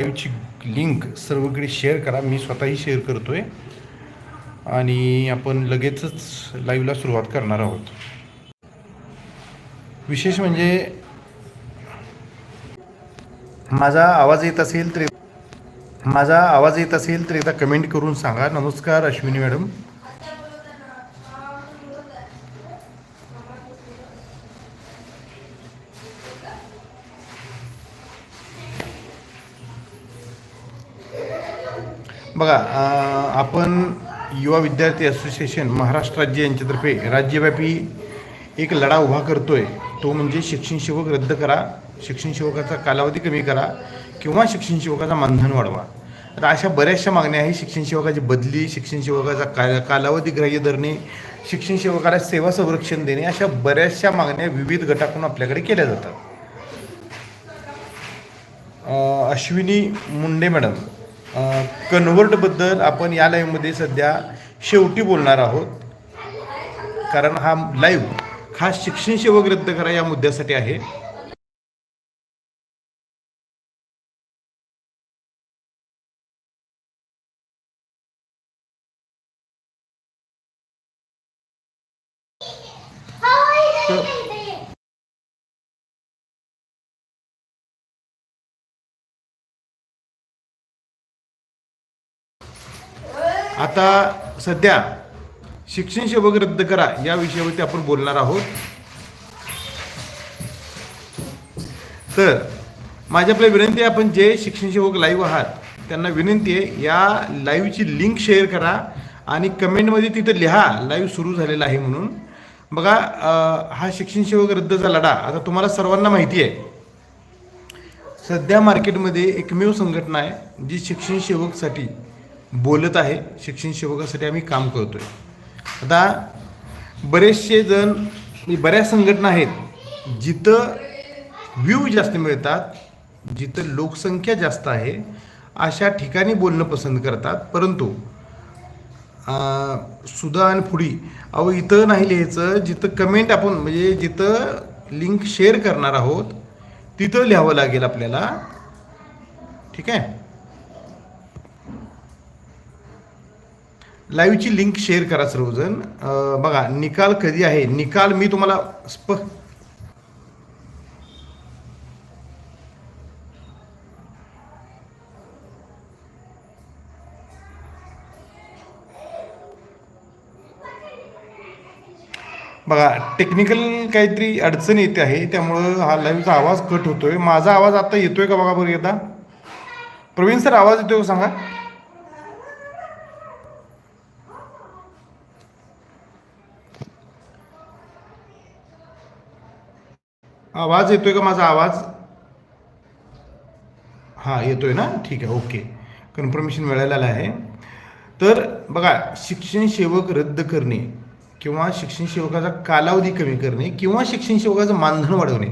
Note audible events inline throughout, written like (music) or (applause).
लाईव्हची link सर्वकडे share करा. मी स्वतःही शेअर करतोय. आणि आपण लगेचच लाईव्हला सुरुवात करणार आहोत. विशेष म्हणजे माझा आवाज येत असेल तर माझा आवाज येत असेल तर एकदा कमेंट करून सांगा. नमस्कार अश्विनी मॅडम. बघा आपण युवा विद्यार्थी असोसिएशन महाराष्ट्र राज्य यांच्यातर्फे राज्यव्यापी एक लढा उभा करतो आहे तो म्हणजे शिक्षण सेवक रद्द करा शिक्षण सेवकाचा कालावधी कमी करा किंवा शिक्षण सेवकाचा मानधन वाढवा. आता अशा बऱ्याचशा मागण्या आहेत. शिक्षण सेवकाची बदली शिक्षण सेवकाचा का कालावधी ग्राह्य धरणे शिक्षण सेवकाला सेवा संरक्षण देणे अशा बऱ्याचशा मागण्या विविध गटाकडून आपल्याकडे केल्या जातात. अश्विनी मुंडे मॅडम कन्व्हर्टबद्दल आपण या लाईव्हमध्ये सध्या शेवटी बोलणार आहोत. कारण हा लाईव्ह खास शिक्षण सेवक रद्द करा या मुद्द्यासाठी आहे. आता सध्या शिक्षण सेवक रद्द करा या विषयावरती आपण बोलणार आहोत. तर माझी आपल्या विनंती आहे आपण जे शिक्षण सेवक लाईव्ह आहात त्यांना विनंती आहे या लाईव्हची लिंक शेअर करा आणि कमेंटमध्ये तिथं लिहा लाईव्ह सुरू झालेला आहे म्हणून. बघा हा शिक्षण सेवक रद्दचा लढा आता तुम्हाला सर्वांना माहिती आहे सध्या मार्केटमध्ये एकमेव संघटना आहे जी शिक्षण सेवकसाठी बोलत आहे शिक्षण सेवकासाठी आम्ही काम करतोय. आता बरेचसे जण म्हणजे बऱ्याच संघटना आहेत जिथं व्ह्यू जास्त मिळतात जिथं लोकसंख्या जास्त आहे अशा ठिकाणी बोलणं पसंत करतात. परंतु सुधा आणि फुडी अहो इथं नाही लिहायचं जिथं कमेंट आपण म्हणजे जिथं लिंक शेअर करणार आहोत तिथं लिहावं लागेल आपल्याला. ठीक आहे? लाईव्हची लिंक शेअर करा सर्वजण. बघा निकाल कधी आहे? निकाल मी तुम्हाला स्प बघा टेक्निकल काहीतरी अडचण येते आहे त्यामुळं हा लाईव्हचा आवाज कट होतोय. माझा आवाज आता येतोय का बघा बरं एकदा? प्रवीण सर आवाज येतोय सांगा? आवाज येतोय का माझा आवाज? हां येतोय ना? ठीक आहे ओके. कन्फर्मेशन मिळालेलं आहे. तर बघा शिक्षण सेवक रद्द करणे किंवा शिक्षण सेवकाचा कालावधी कमी करणे किंवा शिक्षण सेवकाचं मानधन वाढवणे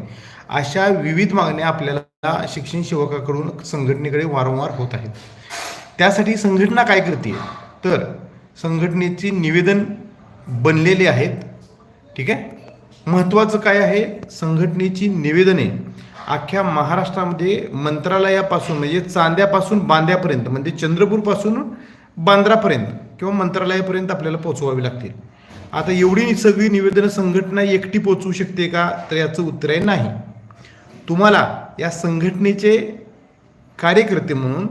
अशा विविध मागण्या आपल्याला शिक्षण सेवकाकडून संघटनेकडे वारंवार होत आहेत. त्यासाठी संघटना काय करते? तर संघटनेची निवेदन बनलेले आहेत. ठीक आहे? महत्त्वाचं काय आहे? संघटनेची निवेदने. अख्ख्या महाराष्ट्रामध्ये मंत्रालयापासून म्हणजे चांद्यापासून बांद्यापर्यंत म्हणजे चंद्रपूरपासून बांद्रापर्यंत किंवा मंत्रालयापर्यंत आपल्याला पोचवावी लागतील. आता एवढी सगळी निवेदनं संघटना एकटी पोचवू शकते का? तर याचं उत्तर आहे नाही. तुम्हाला या संघटनेचे कार्यकर्ते म्हणून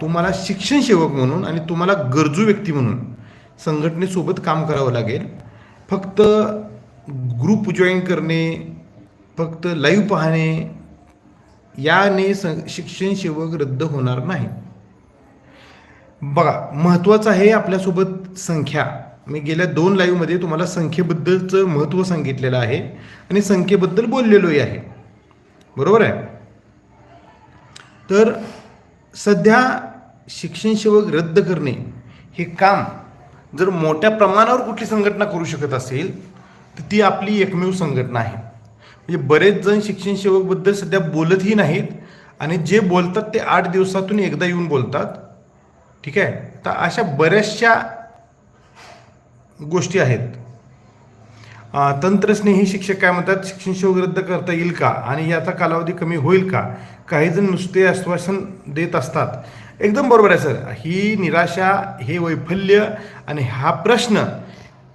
तुम्हाला शिक्षण सेवक म्हणून आणि तुम्हाला गरजू व्यक्ती म्हणून संघटनेसोबत काम करावं लागेल. फक्त ग्रुप जॉईन करणे फक्त लाईव्ह पाहणे याने स शिक्षण सेवक रद्द होणार नाही. बघा महत्त्वाचं आहे आपल्यासोबत संख्या. मी गेल्या दोन लाईव्हमध्ये तुम्हाला संख्येबद्दलचं महत्त्व सांगितलेलं आहे आणि संख्येबद्दल बोललेलोही आहे. बरोबर आहे? तर सध्या शिक्षण सेवक रद्द करणे हे काम जर मोठ्या प्रमाणावर कुठली संघटना करू शकत असेल तर ती आपली एकमेव संघटना आहे. म्हणजे बरेच जण शिक्षण सेवकबद्दल सध्या बोलतही नाहीत आणि जे बोलतात ते आठ दिवसातून एकदा येऊन बोलतात. ठीक आहे? तर अशा बऱ्याचशा गोष्टी आहेत. तंत्रस्नेही शिक्षक काय म्हणतात? शिक्षण सेवक रद्द करता येईल का? आणि याचा कालावधी कमी होईल का? काही जण नुसते आश्वासन देत असतात. एकदम बरोबर आहे सर. ही निराशा हे वैफल्य आणि हा प्रश्न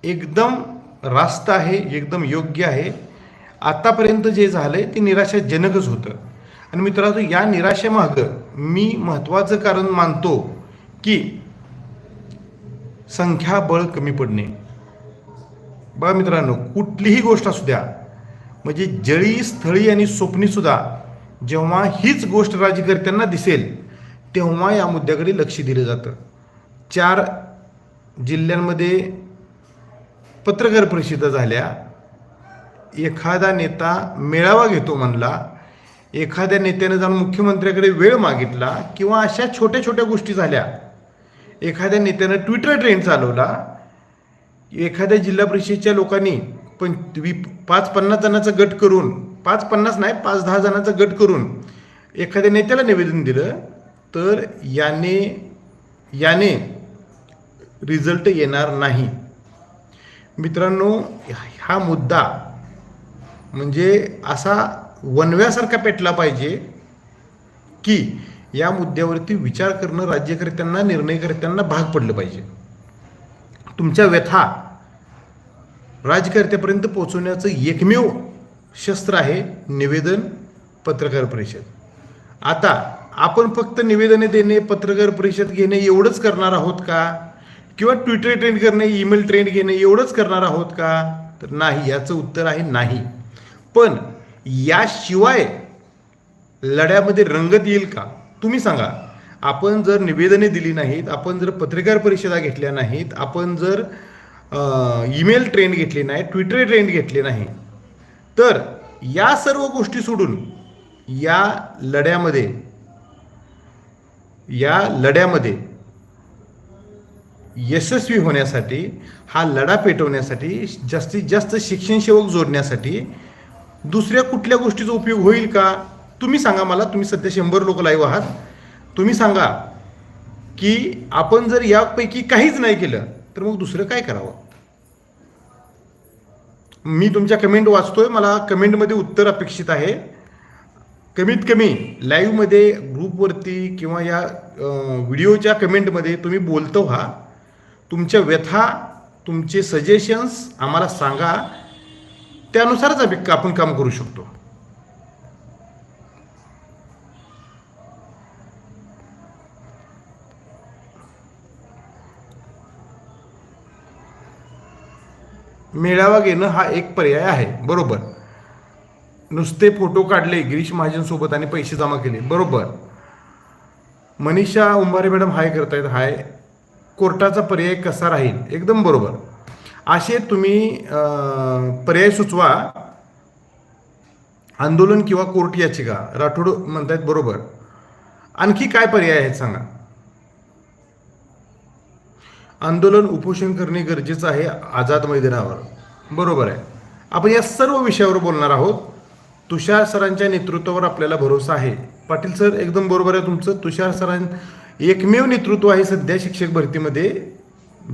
एकदम रास्त आहे एकदम योग्य आहे. आतापर्यंत जे झालं आहे ते निराशाजनकच होतं. आणि मित्रांनो या निराशेमागं मी महत्त्वाचं कारण मानतो की संख्याबळ कमी पडणे. बघा मित्रांनो कुठलीही गोष्ट असू द्या म्हणजे जळी स्थळी आणि स्वप्नीसुद्धा जेव्हा हीच गोष्ट राज्यकर्त्यांना दिसेल तेव्हा या मुद्द्याकडे लक्ष दिलं जातं. चार जिल्ह्यांमध्ये पत्रकार परिषदा झाल्या. एखादा नेता मेळावा घेतो म्हणला एखाद्या नेत्याने जाऊन मुख्यमंत्र्याकडे वेळ मागितला किंवा अशा छोट्या छोट्या गोष्टी झाल्या. एखाद्या नेत्यानं ट्विटर ट्रेंड चालवला. एखाद्या जिल्हा परिषदेच्या लोकांनी पण वी पाच पन्नास जणांचा गट करून पाच पन्नास नाही पाच दहा जणांचा गट करून एखाद्या नेत्याला निवेदन दिलं तर याने याने रिझल्ट येणार नाही. मित्रांनो हा मुद्दा म्हणजे असा वनव्यासारखा पेटला पाहिजे की या मुद्द्यावरती विचार करणं राज्यकर्त्यांना निर्णयकर्त्यांना भाग पडलं पाहिजे. तुमच्या व्यथा राजकर्त्यापर्यंत पोहोचवण्याचं एकमेव शस्त्र आहे निवेदन पत्रकार परिषद. आता आपण फक्त निवेदने देणे पत्रकार परिषद घेणे एवढंच करणार आहोत का? किंवा ट्विटर ट्रेंड करणे ईमेल ट्रेंड घेणे एवढंच करणार आहोत का? तर नाही याचं उत्तर आहे नाही. पण याशिवाय लढ्यामध्ये रंगत येईल का? तुम्ही सांगा. आपण जर निवेदने दिली नाहीत आपण जर पत्रकार परिषदा घेतल्या नाहीत आपण जर ईमेल ट्रेंड घेतली नाही ट्विटर ट्रेंड घेतले नाही तर या सर्व गोष्टी सोडून या लढ्यामध्ये या लढ्यामध्ये यशस्वी होण्यासाठी हा लढा पेटवण्यासाठी जास्तीत जास्त शिक्षण सेवक जोडण्यासाठी दुसऱ्या कुठल्या गोष्टीचा उपयोग होईल का? तुम्ही सांगा मला. तुम्ही सध्या शंभर लोक लाईव्ह आहात. तुम्ही सांगा की आपण जर यापैकी काहीच नाही केलं तर मग दुसरं काय करावं? मी तुमच्या कमेंट वाचतोय. मला कमेंटमध्ये उत्तर अपेक्षित आहे. कमीत कमी लाईव्हमध्ये ग्रुपवरती किंवा या व्हिडिओच्या कमेंटमध्ये तुम्ही बोलतो व्हा. तुमच्या व्यथा तुमचे सजेशन्स आम्हाला सांगा. त्यानुसारच आम्ही आपण काम करू शकतो. मेळावा घेणं हा एक पर्याय आहे बरोबर. नुसते फोटो काढले गिरीश महाजनसोबत आणि पैसे जमा केले बरोबर. मनीषा उंभारे मॅडम हाय करतायत हाय. कोर्टाचा पर्याय कसा राहील? एकदम बरोबर. असे तुम्ही पर्याय सुचवा. आंदोलन किंवा कोर्ट याचिका. राठोड म्हणतायत बरोबर. आणखी काय पर्याय आहेत सांगा? आंदोलन उपोषण करणे गरजेचं आहे आझाद मैदानावर. बरोबर आहे. आपण या सर्व विषयावर बोलणार आहोत. तुषार सरांच्या नेतृत्वावर आपल्याला भरोसा आहे. पाटील सर एकदम बरोबर आहे तुमचं. तुषार सरां एकमेव नेतृत्व आहे सध्या शिक्षक भरतीमध्ये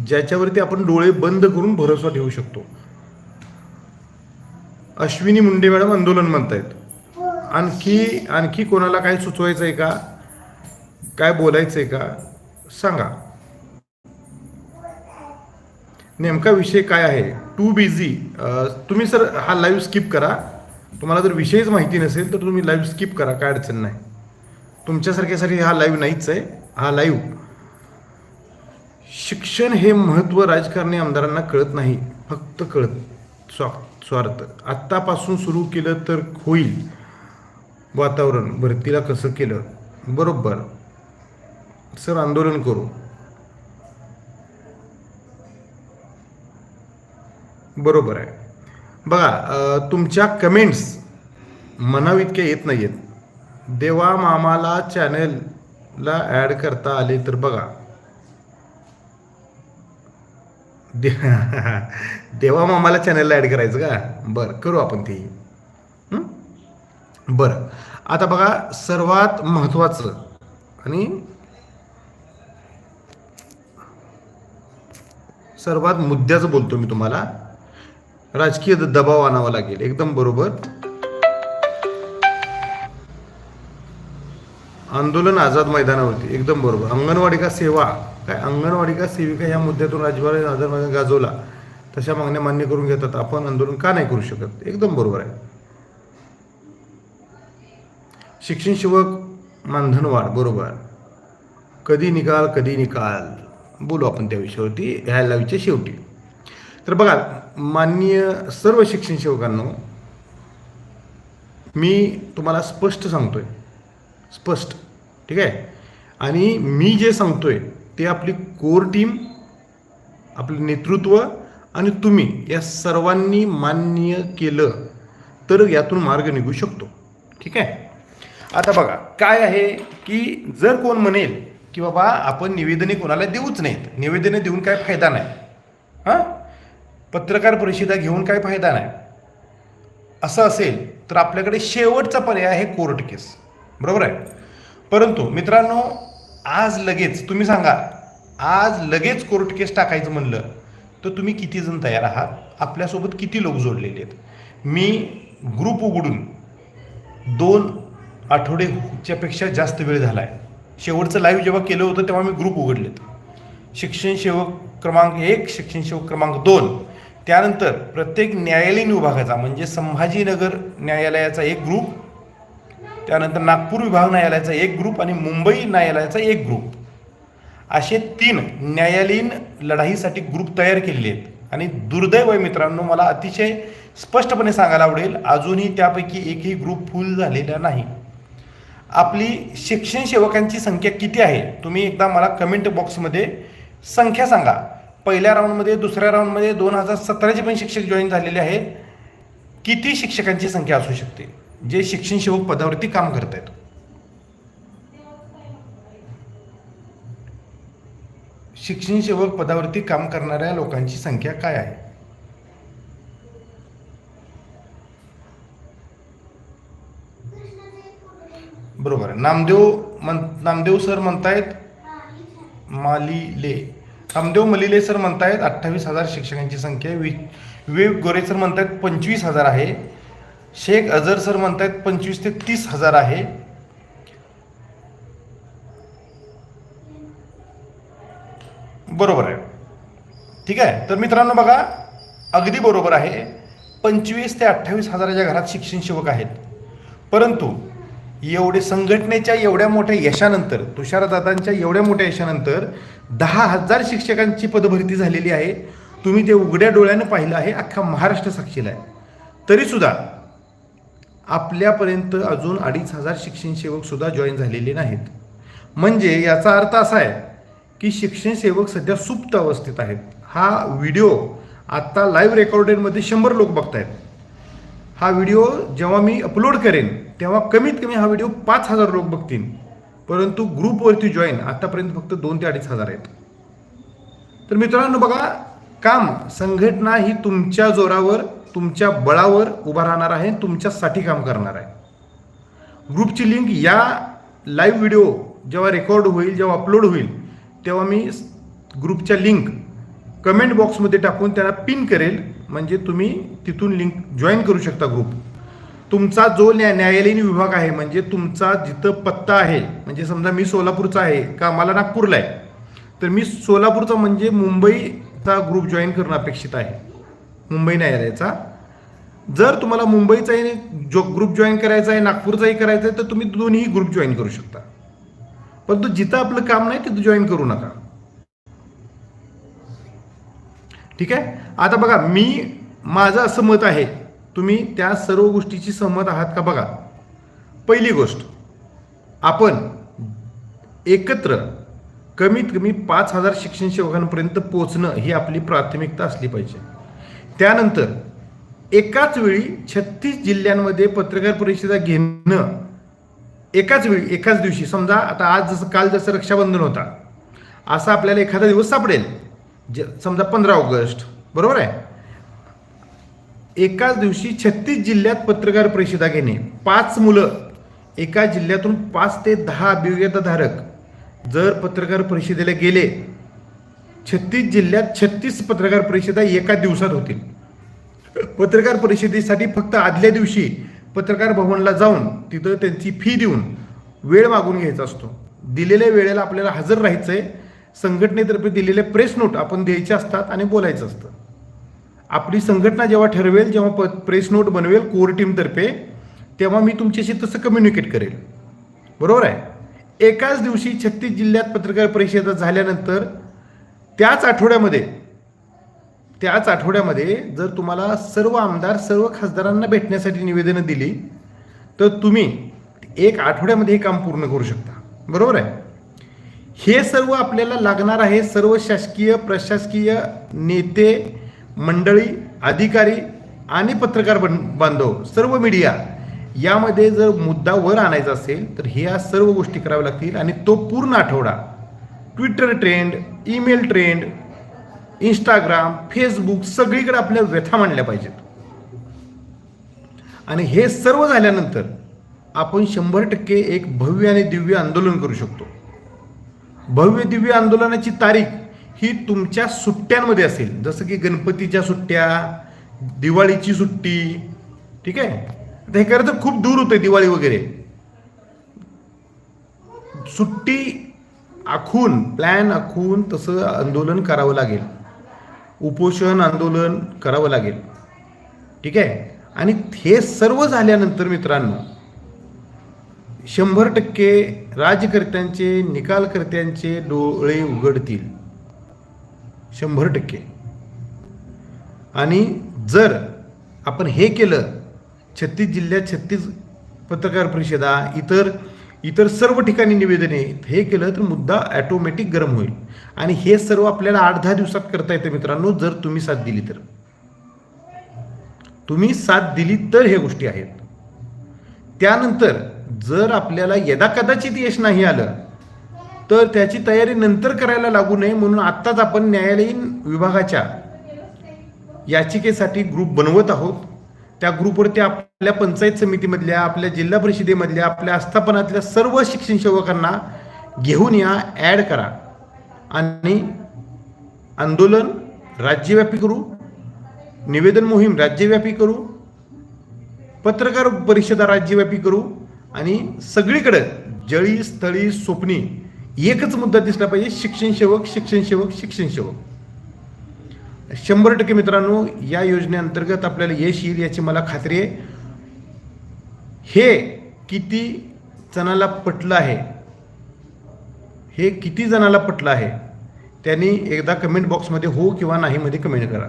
ज्याच्यावरती आपण डोळे बंद करून भरोसा ठेवू शकतो. अश्विनी मुंडे मॅडम आंदोलन म्हणतायत. आणखी आणखी कोणाला काय सुचवायचं आहे का? काय बोलायचं आहे का? सांगा. नेमका विषय काय आहे? टू बिझी तुम्ही सर हा लाईव्ह स्किप करा. तुम्हाला जर विषयच माहिती नसेल तर तुम्ही लाईव्ह स्किप करा. काय अडचण नाही. तुमच्यासारख्यासाठी हा लाईव्ह नाहीच आहे. हा लाईव्ह शिक्षण हे महत्त्व राजकारणी आमदारांना कळत नाही फक्त कळत स्वा स्वार्थ. आत्तापासून सुरू केलं तर होईल. वातावरण भरतीला कसं केलं? बरोबर. सर आंदोलन करू. बरोबर आहे. बघा तुमच्या कमेंट्स मनाव इतक्या येत नाही आहेत देवा मामाला चॅनल ला ॲड करता आले तर बघा. दे (laughs) देवा मामाला चॅनलला ॲड करायचं का? बरं करू आपण ते. बरं. आता बघा सर्वात महत्त्वाचं आणि सर्वात मुद्द्याचं बोलतो मी तुम्हाला. राजकीय दबाव आणावा लागेल. एकदम बरोबर. आंदोलन आझाद मैदानावरती एकदम बरोबर. अंगणवाडी का सेवा? काय अंगणवाडी का सेविका ह्या मुद्द्यातून राजभार आझाद मैदान गाजवला? तशा मागण्या मान्य करून घेतात. आपण आंदोलन का नाही करू शकत? एकदम बरोबर आहे. शिक्षण सेवक मानधनवाढ बरोबर. कधी निकाल कधी निकाल? बोलू आपण त्या विषयावरती. ह्या लावीच्या शेवटी. तर बघा माननीय सर्व शिक्षण सेवकांनो मी तुम्हाला स्पष्ट सांगतोय. स्पष्ट. ठीक आहे? आणि मी जे सांगतोय ते आपली कोर टीम आपलं नेतृत्व आणि तुम्ही या सर्वांनी मान्य केलं तर यातून मार्ग निघू शकतो. ठीक आहे? आता बघा काय आहे की जर कोण म्हणेल की बाबा आपण निवेदने कोणाला देऊच नाहीत. निवेदने देऊन काय फायदा नाही. हां? पत्रकार परिषदा घेऊन काय फायदा नाही. असं असेल तर आपल्याकडे शेवटचा पर्याय आहे कोर्ट केस. बरोबर आहे? परंतु मित्रांनो आज लगेच तुम्ही सांगा आज लगेच कोर्ट केस टाकायचं म्हणलं तर तुम्ही किती जण तयार आहात? आपल्यासोबत किती लोक जोडलेले आहेत? मी ग्रुप उघडून दोन आठवडेच्या पेक्षा जास्त वेळ झाला आहे शेवटचं लाईव्ह जेव्हा केलं होतं तेव्हा मी ग्रुप उघडलेत. शिक्षण सेवक क्रमांक एक शिक्षण सेवक क्रमांक दोन. त्यानंतर प्रत्येक न्यायालयीन विभागाचा म्हणजे संभाजीनगर न्यायालयाचा एक ग्रुप त्यानंतर नागपूर विभाग न्यायालयाचा एक ग्रुप आणि मुंबई न्यायालयाचा एक ग्रुप. असे तीन न्यायालयीन लढाईसाठी ग्रुप तयार केलेले आहेत. आणि दुर्दैव आहे मित्रांनो मला अतिशय स्पष्टपणे सांगायला आवडेल अजूनही त्यापैकी एकही ग्रुप फुल झालेला नाही. आपली शिक्षण सेवकांची संख्या किती आहे तुम्ही एकदा मला कमेंट बॉक्समध्ये संख्या सांगा. पहिल्या राऊंडमध्ये दुसऱ्या राऊंडमध्ये दोन हजार सतराचे पण शिक्षक जॉईन झालेले आहेत. किती शिक्षकांची संख्या असू शकते? जे शिक्षण सेवक पदावरती काम करत आहेत शिक्षण सेवक पदावरती काम करणाऱ्या लोकांची संख्या काय आहे? बरोबर. नामदेव म्हण नामदेव सर म्हणतायत मालिले. नामदेव मलिले सर म्हणतायत अठ्ठावीस हजार शिक्षकांची संख्या वि विवेक गोरे सर म्हणतायत पंचवीस हजार आहे. शेख अझर सर म्हणतायत पंचवीस ते तीस हजार आहे. बरोबर आहे. ठीक आहे? तर मित्रांनो बघा अगदी बरोबर आहे. पंचवीस ते अठ्ठावीस हजाराच्या घरात शिक्षण सेवक आहेत. परंतु एवढे संघटनेच्या एवढ्या मोठ्या यशानंतर तुषारदादांच्या एवढ्या मोठ्या यशानंतर दहा हजार शिक्षकांची पदभरती झालेली आहे. तुम्ही ते उघड्या डोळ्यानं पाहिलं आहे. अख्खा महाराष्ट्र साक्षीला आहे. तरीसुद्धा आपल्यापर्यंत अजून अडीच हजार शिक्षण सेवकसुद्धा जॉईन झालेले नाहीत. म्हणजे याचा अर्थ असा आहे की शिक्षण सेवक सध्या सुप्त अवस्थेत आहेत. हा व्हिडिओ आत्ता लाईव्ह रेकॉर्डेडमध्ये शंभर लोक बघतायत. हा व्हिडिओ जेव्हा मी अपलोड करेन तेव्हा कमीत कमी हा व्हिडिओ पाच हजार लोक बघतील. परंतु ग्रुपवरती जॉईन आतापर्यंत फक्त दोन ते अडीच हजार आहेत. तर मित्रांनो बघा काम संघटना ही तुमच्या जोरावर तुमच्या बळावर उभा राहणार आहे तुमच्यासाठी काम करणार आहे. ग्रुपची लिंक या लाईव्ह व्हिडिओ जेव्हा रेकॉर्ड होईल जेव्हा अपलोड होईल तेव्हा मी ग्रुपच्या लिंक कमेंट बॉक्समध्ये टाकून त्याला पिन करेल. म्हणजे तुम्ही तिथून लिंक जॉईन करू शकता ग्रुप तुमचा जो न्या न्यायालयीन विभाग आहे म्हणजे तुमचा जिथं पत्ता आहे म्हणजे समजा मी सोलापूरचा आहे का मला नागपूरला आहे तर मी सोलापूरचा म्हणजे मुंबईचा ग्रुप जॉईन करणं अपेक्षित आहे. मुंबई न्यायालयाचा जर तुम्हाला मुंबईचाही जो ग्रुप जॉईन करायचा आहे नागपूरचाही करायचा आहे तर तुम्ही दोन्ही ग्रुप जॉईन करू शकता. परंतु जिथं आपलं काम नाही तिथं जॉईन करू नका. ठीक आहे? आता बघा मी माझं असं मत आहे तुम्ही त्या सर्व गोष्टीची सहमत आहात का बघा? पहिली गोष्ट आपण एकत्र कमीत कमी पाच हजार शिक्षण सेवकांपर्यंत पोचणं ही आपली प्राथमिकता असली पाहिजे. त्यानंतर एकाच वेळी छत्तीस जिल्ह्यांमध्ये पत्रकार परिषदा घेणं एकाच वेळी एकाच दिवशी. समजा आता आज जसं काल जसं रक्षाबंधन होता असा आपल्याला एखादा दिवस सापडेल. ज समजा पंधरा ऑगस्ट बरोबर आहे? एकाच दिवशी छत्तीस जिल्ह्यात पत्रकार परिषदा घेणे. पाच मुलं एका जिल्ह्यातून पाच ते दहा अभियोग्यताधारक जर पत्रकार परिषदेला गेले छत्तीस जिल्ह्यात छत्तीस पत्रकार परिषदा एका दिवसात होतील. पत्रकार परिषदेसाठी फक्त आदल्या दिवशी पत्रकार भवनला जाऊन तिथं त्यांची फी देऊन वेळ मागून घ्यायचा असतो. दिलेल्या वेळेला आपल्याला हजर राहायचं आहे संघटनेतर्फे दिलेले प्रेस नोट आपण द्यायचे असतात आणि बोलायचं असतं. आपली संघटना जेव्हा ठरवेल जेव्हा प प्रेस नोट बनवेल कोर टीमतर्फे तेव्हा मी तुमच्याशी तसं कम्युनिकेट करेल. बरोबर आहे? एकाच दिवशी छत्तीस जिल्ह्यात पत्रकार परिषदा झाल्यानंतर त्याच आठवड्यामध्ये त्याच आठवड्यामध्ये जर तुम्हाला सर्व आमदार सर्व खासदारांना भेटण्यासाठी निवेदनं दिली तर तुम्ही एक आठवड्यामध्ये हे काम पूर्ण करू शकता. बरोबर आहे? हे सर्व आपल्याला लागणार आहे सर्व शासकीय प्रशासकीय नेते मंडळी अधिकारी आणि पत्रकार बं- बांधव सर्व मीडिया यामध्ये जर मुद्दा वर आणायचा असेल तर ह्या सर्व गोष्टी कराव्या लागतील आणि तो पूर्ण आठवडा Twitter trend email trend Instagram Facebook सगळीकडे आपल्या व्यथा मांडल्या पाहिजेत. आणि हे सर्व झाल्यानंतर आपण शंभर टक्के एक भव्य आणि दिव्य आंदोलन करू शकतो. भव्य दिव्य आंदोलनाची तारीख ही तुमच्या सुट्ट्यांमध्ये असेल. जसं की गणपतीच्या सुट्ट्या दिवाळीची सुट्टी ठीक आहे? हे खरं तर खूप दूर होते दिवाळी वगैरे. सुट्टी आखून प्लॅन आखून तसं आंदोलन करावं लागेल. उपोषण आंदोलन करावं लागेल. ठीक आहे? आणि हे सर्व झाल्यानंतर मित्रांनो शंभर टक्के राजकर्त्यांचे निकालकर्त्यांचे डोळे उघडतील. शंभर टक्के. आणि जर आपण हे केलं छत्तीस जिल्ह्यात छत्तीस पत्रकार परिषदा इतर इतर सर्व ठिकाणी निवेदने हे केलं तर मुद्दा ॲटोमॅटिक गरम होईल. आणि हे सर्व आपल्याला आठ दहा दिवसात करता येतं मित्रांनो जर तुम्ही साथ दिली तर. तुम्ही साथ दिली तर हे गोष्टी आहेत. त्यानंतर जर आपल्याला यदा कदाचित यश नाही आलं तर त्याची तयारी नंतर करायला लागू नये म्हणून आत्ताच आपण न्यायालयीन विभागाच्या याचिकेसाठी ग्रुप बनवत आहोत. त्या ग्रुपवरती आपल्या पंचायत समितीमधल्या आपल्या जिल्हा परिषदेमधल्या आपल्या आस्थापनातल्या सर्व शिक्षण सेवकांना घेऊन या ॲड करा. आणि आंदोलन राज्यव्यापी करू निवेदन मोहीम राज्यव्यापी करू पत्रकार परिषदा राज्यव्यापी करू आणि सगळीकडे जळी स्थळी स्वप्नी एकच मुद्दा दिसला पाहिजे शिक्षण सेवक शिक्षण सेवक शिक्षण सेवक. शंभर टक्के मित्रांनो या योजनेअंतर्गत आपल्याला यश येईल याची मला खात्री आहे. हे किती जणाला पटलं आहे? हे किती जणाला पटलं आहे? त्यांनी एकदा कमेंट बॉक्समध्ये हो किंवा नाही मध्ये कमेंट करा.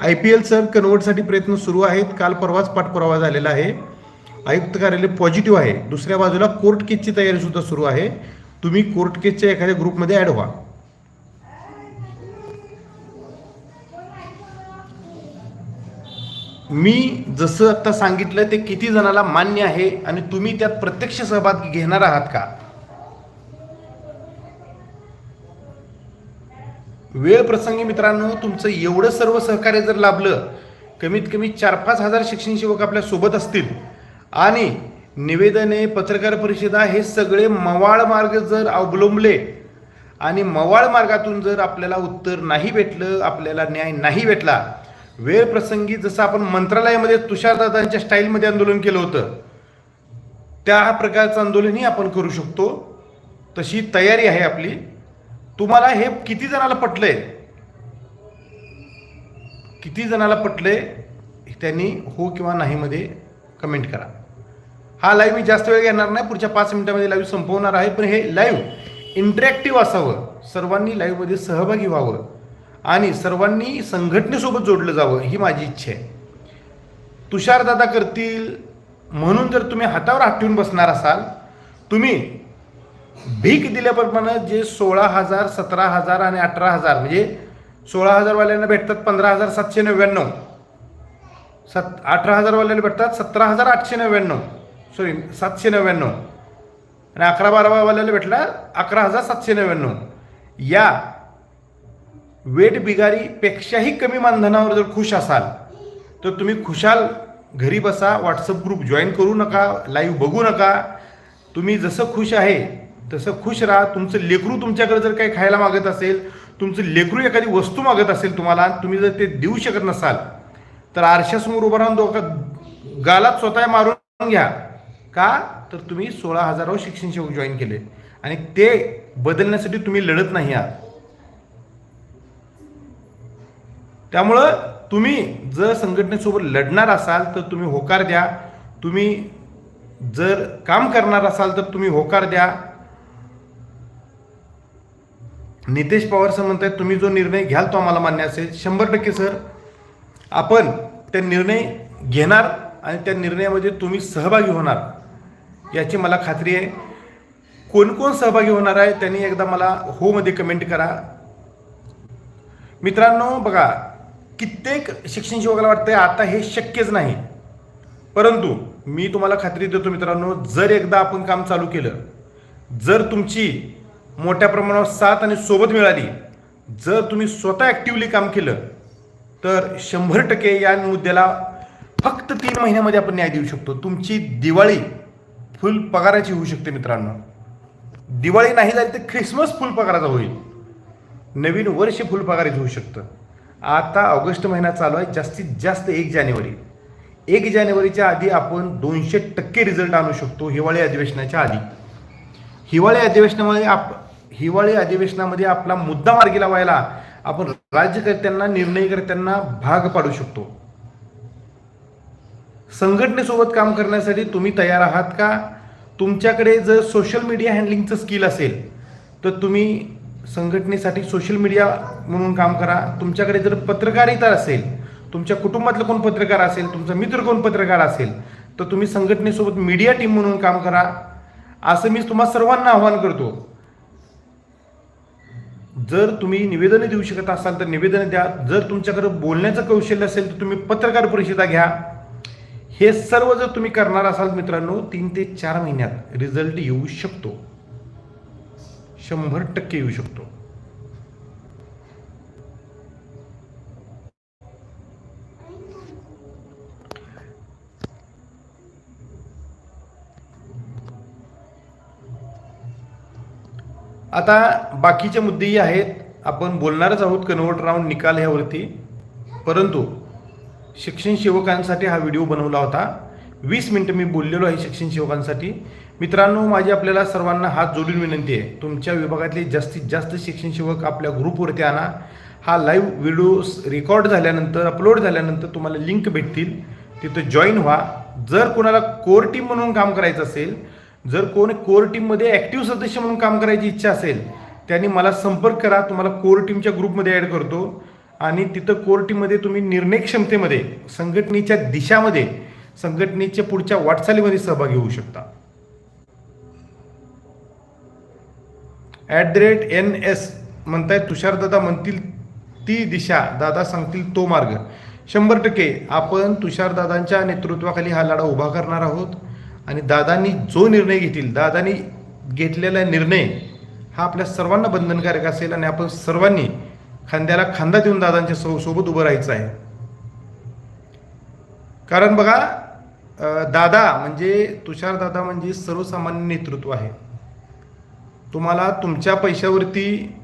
आय पी एल सर कन्वर्टसाठी प्रयत्न सुरू आहेत. काल परवाच पाठपुरावा झालेला आहे. आयुक्त कार्यालय पॉझिटिव्ह आहे. दुसऱ्या बाजूला कोर्ट केसची तयारी सुद्धा सुरू आहे. तुम्ही कोर्ट केसच्या एखाद्या ग्रुपमध्ये ॲड व्हा. मी जसं आता सांगितलं ते किती जणाला मान्य आहे आणि तुम्ही त्यात प्रत्यक्ष सहभाग घेणार आहात का? वेळ प्रसंगी मित्रांनो तुमचं एवढं सर्व सहकार्य जर लाभलं कमीत कमी चार पाच हजार शिक्षण सेवक आपल्यासोबत असतील. आणि निवेदने पत्रकार परिषदा हे सगळे मवाळ मार्ग जर अवलंबले आणि मवाळ मार्गातून जर आपल्याला उत्तर नाही भेटलं आपल्याला न्याय नाही भेटला वेळ प्रसंगी जसं आपण मंत्रालयामध्ये तुषारदादांच्या स्टाईलमध्ये आंदोलन केलं होतं त्या प्रकारचं आंदोलनही आपण करू शकतो. तशी तयारी आहे आपली. तुम्हाला हे किती जणाला पटलंय? किती जणाला पटलंय? त्यांनी हो किंवा नाही मध्ये कमेंट करा. हा लाईव्ह मी जास्त वेळ घेणार नाही पुढच्या पाच मिनिटामध्ये लाईव्ह संपवणार आहे पण हे लाईव्ह इंटरॅक्टिव्ह असावं. सर्वांनी लाईव्हमध्ये सहभागी व्हावं. आणि सर्वांनी संघटनेसोबत जोडलं जावं ही माझी इच्छा आहे. तुषारदादा करतील म्हणून जर तुम्ही हातावर हात ठेवून बसणार असाल तुम्ही भीक दिल्याप्रमाणे जे सोळा हजार सतरा हजार आणि अठरा हजार म्हणजे सोळा हजारवाल्यांना भेटतात पंधरा हजार सातशे नव्याण्णव. सत अठरा हजारवाल्याला भेटतात सतरा हजार आठशे नव्याण्णव. सॉरी सातशे नव्याण्णव. आणि अकरा बारावाल्याला भेटला अकरा हजार सातशे नव्याण्णव. या वेट बिगारीपेक्षाही कमी मानधनावर जर खुश असाल तर तुम्ही खुशाल घरी बसा व्हॉट्सअप ग्रुप जॉईन करू नका लाईव्ह बघू नका. तुम्ही जसं खुश आहे तसं खुश राहा. तुमचं लेकरू तुमच्याकडे जर काही खायला मागत असेल तुमचं लेकरू एखादी वस्तू मागत असेल तुम्हाला तुम्ही जर ते देऊ शकत नसाल तर आरशासमोर उभं राहून दोघं गालात स्वतः मारून घ्या. का? तर तुम्ही सोळा हजारावर शिक्षण सेवक जॉईन केले. आणि ते बदलण्यासाठी तुम्ही लढत नाही आहात. त्यामुळं तुम्ही जर संघटनेसोबत लढणार असाल तर तुम्ही होकार द्या. तुम्ही जर काम करणार असाल तर तुम्ही होकार द्या. नितेश पवार सर म्हणतात तुम्ही जो निर्णय घ्याल तो आम्हाला मान्य असेल. शंभर टक्के सर. आपण ते निर्णय घेणार आणि त्या निर्णयामध्ये तुम्ही सहभागी होणार याची मला खात्री आहे. कोण कोण सहभागी होणार आहे त्यांनी एकदा मला हो मध्ये कमेंट करा. मित्रांनो बघा कित्येक शिक्षण शिवकाला वाटतंय आता हे शक्यच नाही. परंतु मी तुम्हाला खात्री देतो मित्रांनो जर एकदा आपण काम चालू केलं जर तुमची मोठ्या प्रमाणावर साथ आणि सोबत मिळाली जर तुम्ही स्वतः ॲक्टिवली काम केलं तर शंभर टक्के या मुद्द्याला फक्त तीन महिन्यामध्ये आपण न्याय देऊ शकतो. तुमची दिवाळी फुल पगाराची होऊ शकते मित्रांनो. दिवाळी नाही झाली तर ख्रिसमस फुल पगाराचा होईल. नवीन वर्ष फुल पगाराचं होऊ शकतं. आता ऑगस्ट महिना चालू आहे जास्तीत जास्त एक जानेवारी. एक जानेवारीच्या आधी आपण दोनशे टक्के रिझल्ट आणू शकतो हिवाळी अधिवेशनाच्या आधी. हिवाळी अधिवेशनामध्ये आप हिवाळी अधिवेशनामध्ये आपला मुद्दा मार्गी लावायला आपण राज्यकर्त्यांना निर्णयकर्त्यांना भाग पाडू शकतो. संघटनेसोबत काम करण्यासाठी तुम्ही तयार आहात का? तुमच्याकडे जर सोशल मीडिया हँडलिंगचं स्किल असेल तर तुम्ही संघटनेसाठी सोशल मीडिया म्हणून काम करा. तुमच्याकडे जर पत्रकारिता असेल तुमच्या कुटुंबातलं कोण पत्रकार असेल तुमचा मित्र कोण पत्रकार असेल तर तुम्ही संघटनेसोबत मीडिया टीम म्हणून काम करा. असं मी तुम्हा सर्वांना आव्हान करतो. जर तुम्ही निवेदन देऊ शकत असाल तर निवेदन द्या. जर तुमच्याकडे बोलण्याचं कौशल्य असेल तर तुम्ही पत्रकार परिषदा घ्या. हे सर्व जर तुम्ही करणार असाल मित्रांनो तीन ते चार महिन्यात रिझल्ट येऊ शकतो. शंभर टक्के येऊ शकतो. आता बाकीचे मुद्देही आहेत. आपण बोलणारच आहोत कन्वर्ट राऊंड निकाल ह्यावरती. परंतु शिक्षण सेवकांसाठी हा व्हिडिओ बनवला होता. वीस मिनटं मी बोललेलो आहे शिक्षण सेवकांसाठी. मित्रांनो माझी आपल्याला सर्वांना हात जोडून विनंती आहे. तुमच्या विभागातले जास्तीत जास्त शिक्षण सेवक आपल्या ग्रुपवरती आणा. हा लाईव्ह व्हिडिओ रेकॉर्ड झाल्यानंतर अपलोड झाल्यानंतर तुम्हाला लिंक भेटतील. तिथं जॉईन व्हा. जर कोणाला कोर टीम म्हणून काम करायचं असेल जर कोण कोर टीममध्ये ॲक्टिव्ह सदस्य म्हणून काम करायची इच्छा असेल त्यांनी मला संपर्क करा. तुम्हाला कोर टीमच्या ग्रुपमध्ये ॲड करतो. आणि तिथं कोर टीममध्ये तुम्ही निर्णय क्षमतेमध्ये संघटनेच्या दिशामध्ये संघटनेच्या पुढच्या वाटचालीमध्ये सहभागी होऊ शकता. At the rate N S म्हणताय तुषारदादा म्हणतील ती दिशा दादा सांगतील तो मार्ग. शंभर टक्के आपण तुषारदादांच्या नेतृत्वाखाली हा लढा उभा करणार आहोत. आणि दादांनी जो निर्णय घेतील दादांनी घेतलेला निर्णय हा आपल्या सर्वांना बंधनकारक असेल आणि आपण सर्वांनी खांद्याला खांदा देऊन दादांच्या सो सोबत उभं राहायचं आहे. कारण बघा दादा म्हणजे तुषार दादा म्हणजे सर्वसामान्य नेतृत्व आहे. तुम्हाला तुमच्या पैशावरती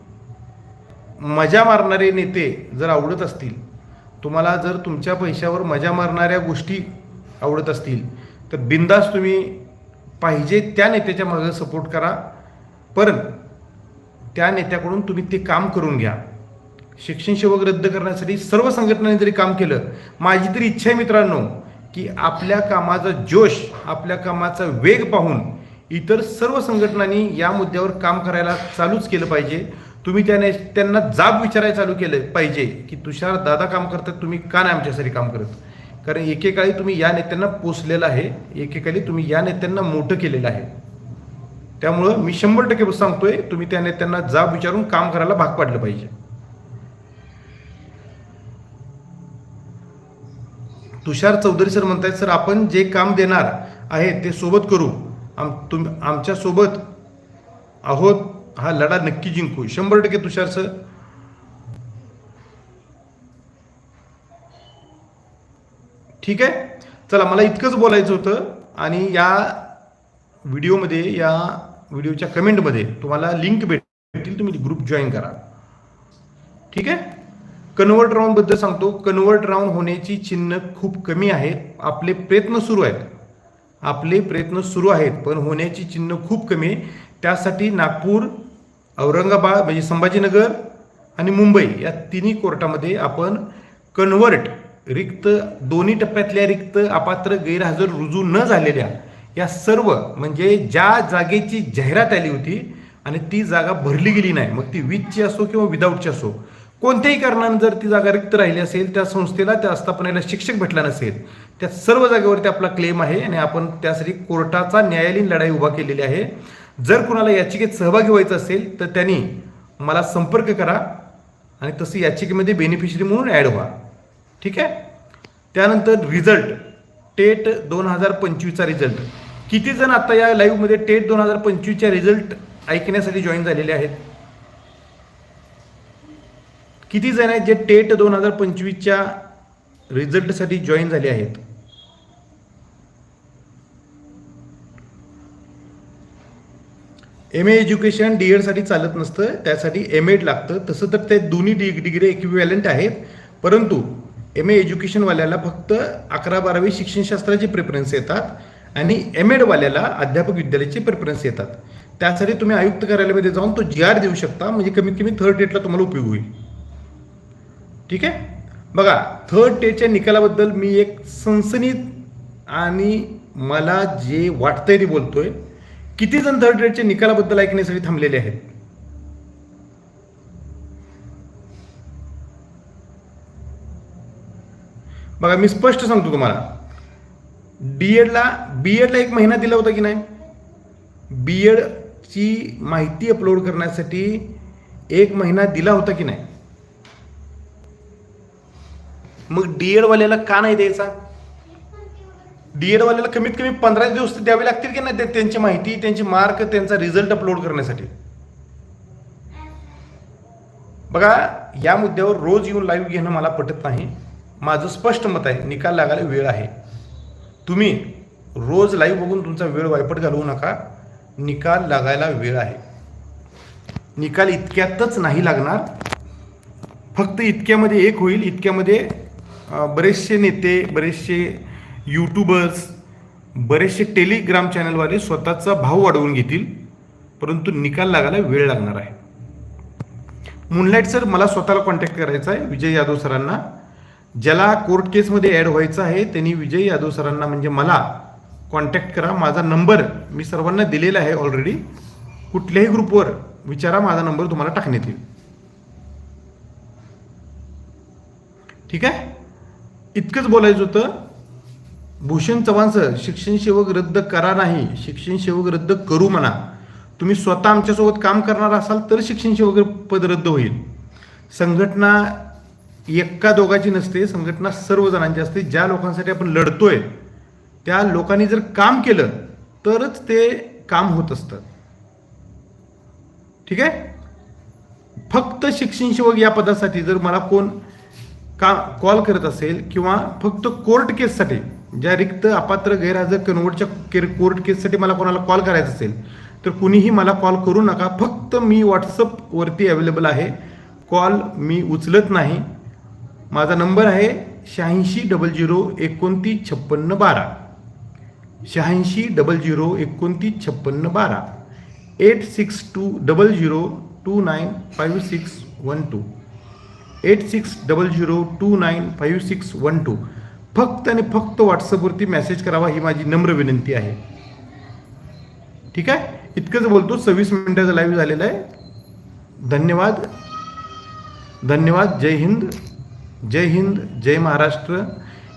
मजा मारणारे नेते जर आवडत असतील तुम्हाला जर तुमच्या पैशावर मजा मारणाऱ्या गोष्टी आवडत असतील तर बिंदास तुम्ही पाहिजे त्या नेत्याच्या मागं सपोर्ट करा. पण त्या नेत्याकडून तुम्ही ते काम करून घ्या. शिक्षण सेवक रद्द करण्यासाठी सर्व संघटनांनी जरी काम केलं माझी तरी इच्छा आहे मित्रांनो की आपल्या कामाचा जोश आपल्या कामाचा वेग पाहून इतर सर्व संघटनांनी या मुद्द्यावर काम करायला चालूच केलं पाहिजे. तुम्ही त्याने त्यांना जाब विचारायला चालू केलं पाहिजे की तुषार दादा काम करतात तुम्ही का नाही आमच्यासाठी काम करत? कारण एकेकाळी तुम्ही या नेत्यांना पोचलेलं आहे एकेकाळी तुम्ही या नेत्यांना मोठं केलेलं आहे. त्यामुळं मी शंभर टक्के सांगतोय तुम्ही त्या नेत्यांना जाब विचारून काम करायला भाग पाडलं पाहिजे. तुषार चौधरी सर म्हणतायत सर आपण जे काम देणार आहे ते सोबत करू. आम तुम आमच्यासोबत आहोत. हा लढा नक्की जिंकू. शंभर टक्के तुषार सर. ठीक आहे? चला मला इतकंच बोलायचं होतं आणि या व्हिडिओमध्ये या व्हिडिओच्या कमेंटमध्ये तुम्हाला लिंक भेटतील. तुम्ही ग्रुप जॉईन करा. ठीक आहे? कन्वर्ट राऊंडबद्दल सांगतो. कन्वर्ट राऊंड होण्याची चिन्ह खूप कमी आहेत आपले प्रयत्न सुरू आहेत. आपले प्रयत्न सुरू आहेत पण होण्याची चिन्ह खूप कमी आहे. त्यासाठी नागपूर औरंगाबाद म्हणजे संभाजीनगर आणि मुंबई या तिन्ही कोर्टामध्ये आपण कन्वर्ट रिक्त दोन्ही टप्प्यातल्या रिक्त अपात्र गैरहजर रुजू न झालेल्या या सर्व म्हणजे ज्या जागेची जाहिरात आली होती आणि ती जागा भरली गेली नाही मग ती वीजची असो किंवा विदाऊटची असो कोणत्याही कारणानं जर ती जागा रिक्त राहिली असेल त्या संस्थेला त्या आस्थापनेला शिक्षक भेटला नसेल त्या सर्व जागेवरती आपला क्लेम आहे आणि आपण त्यासाठी कोर्टाचा न्यायालयीन लढाई उभा केलेली आहे. जर कुणाला याचिकेत सहभागी व्हायचं असेल तर त्यांनी मला संपर्क करा आणि तसं याचिकेमध्ये बेनिफिशरी म्हणून ॲड व्हा. ठीक आहे? त्यानंतर रिझल्ट टेट दोन हजार पंचवीसचा रिझल्ट किती जण आता या लाईव्हमध्ये टेट दोन हजार पंचवीसच्या रिझल्ट ऐकण्यासाठी जॉईन झालेले आहेत? किती जण आहेत जे टेट दोन हजार पंचवीसच्या रिझल्टसाठी जॉईन झाले आहेत? एम ए एज्युकेशन डी एडसाठी चालत नसतं त्यासाठी एम एड लागतं. तसं तर ते दोन्ही डिग्री डिग्री इक्विवॅलंट आहेत. परंतु एम ए एज्युकेशनवाल्याला फक्त अकरा बारावी शिक्षणशास्त्राचे प्रेफरन्स येतात आणि एम एडवाल्याला अध्यापक विद्यालयाचे प्रेफरन्स येतात. त्यासाठी तुम्ही आयुक्त कार्यालयामध्ये जाऊन तो जी आर देऊ शकता. म्हणजे कमीत कमी थर्ड डेटला तुम्हाला उपयोग होईल. ठीक आहे? बघा थर्ड डेच्या निकालाबद्दल मी एक सनसनीत आणि मला जे वाटतंय ते बोलतोय. किती जण थर्ड टेटच्या निकालाबद्दल ऐकण्यासाठी थांबलेले आहेत? बघा मी स्पष्ट सांगतो तुम्हाला. डीएडला बी एडला एक महिना दिला होता की नाही? बी एडची माहिती अपलोड करण्यासाठी एक महिना दिला होता की नाही? मग डीएडवाल्याला का नाही द्यायचा? डीएडवाल्याला कमीत कमी पंधरा दिवस द्यावे लागतील की नाही ते- त्यांची माहिती त्यांची मार्क त्यांचा रिझल्ट अपलोड करण्यासाठी? बघा या मुद्द्यावर रोज येऊन लाईव्ह घेणं मला पटत नाही. माझं स्पष्ट मत आहे निकाल लागायला वेळ आहे. तुम्ही रोज लाईव्ह बघून तुमचा वेळ वायपट घालवू नका. निकाल लागायला वेळ आहे. निकाल इतक्यातच नाही लागणार. फक्त इतक्यामध्ये एक होईल इतक्यामध्ये बरेचसे नेते बरेचसे यूट्यूबर्स बरेचसे टेलिग्राम चॅनलवाले स्वतःचा भाव वाढवून घेतील परंतु निकाल लागायला वेळ लागणार आहे. मुनलाईट सर मला स्वतःला कॉन्टॅक्ट करायचा आहे विजय यादव सरांना. ज्याला कोर्ट केसमध्ये ॲड व्हायचं आहे त्यांनी विजय यादव सरांना म्हणजे मला कॉन्टॅक्ट करा. माझा नंबर मी सर्वांना दिलेला आहे ऑलरेडी कुठल्याही ग्रुपवर विचारा माझा नंबर तुम्हाला टाकण्यात येईल. ठीक आहे? इतकंच बोलायचं होतं भूषण चव्हाण सर शिक्षण सेवक रद्द करा नाही शिक्षण सेवक रद्द करू म्हणा. तुम्ही स्वतः आमच्यासोबत काम करणार असाल तर शिक्षण सेवक पद रद्द होईल. संघटना एका दोघाची नसते संघटना सर्व जणांची असते. ज्या लोकांसाठी आपण लढतोय त्या लोकांनी जर काम केलं तरच ते काम होत असतं. ठीक आहे? फक्त शिक्षण सेवक या पदासाठी जर मला कोण का कॉल करत असेल किंवा फक्त कोर्ट केससाठी ज्या रिक्त अपात्र गैरहजर कन्वर्टच्या केर कोर्ट केससाठी मला कोणाला कॉल करायचा असेल तर कुणीही मला कॉल करू नका. फक्त मी व्हॉट्सअपवरती अवेलेबल आहे. कॉल मी उचलत नाही. माझा नंबर आहे शहाऐंशी डबल झिरो एकोणतीस छप्पन्न बारा. शहाऐंशी डबल झिरो एकोणतीस छप्पन्न बारा. Eight six two double zero two nine five six one two. Eight six double zero two nine five six one two फक्त आणि फक्त व्हॉट्सअपवरती मेसेज करावा ही माझी नम्र विनंती आहे. ठीक आहे? इतकंच बोलतो. सव्वीस मिनिटाचा लाईव्ह झालेला आहे. धन्यवाद. धन्यवाद. जय हिंद. जय हिंद. जय महाराष्ट्र.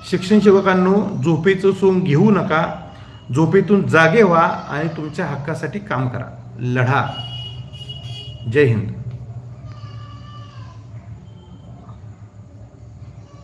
शिक्षण सेवकांनो झोपेचं सोंग घेऊ नका. झोपेतून जागे व्हा आणि तुमच्या हक्कासाठी काम करा. लढा. जय हिंद.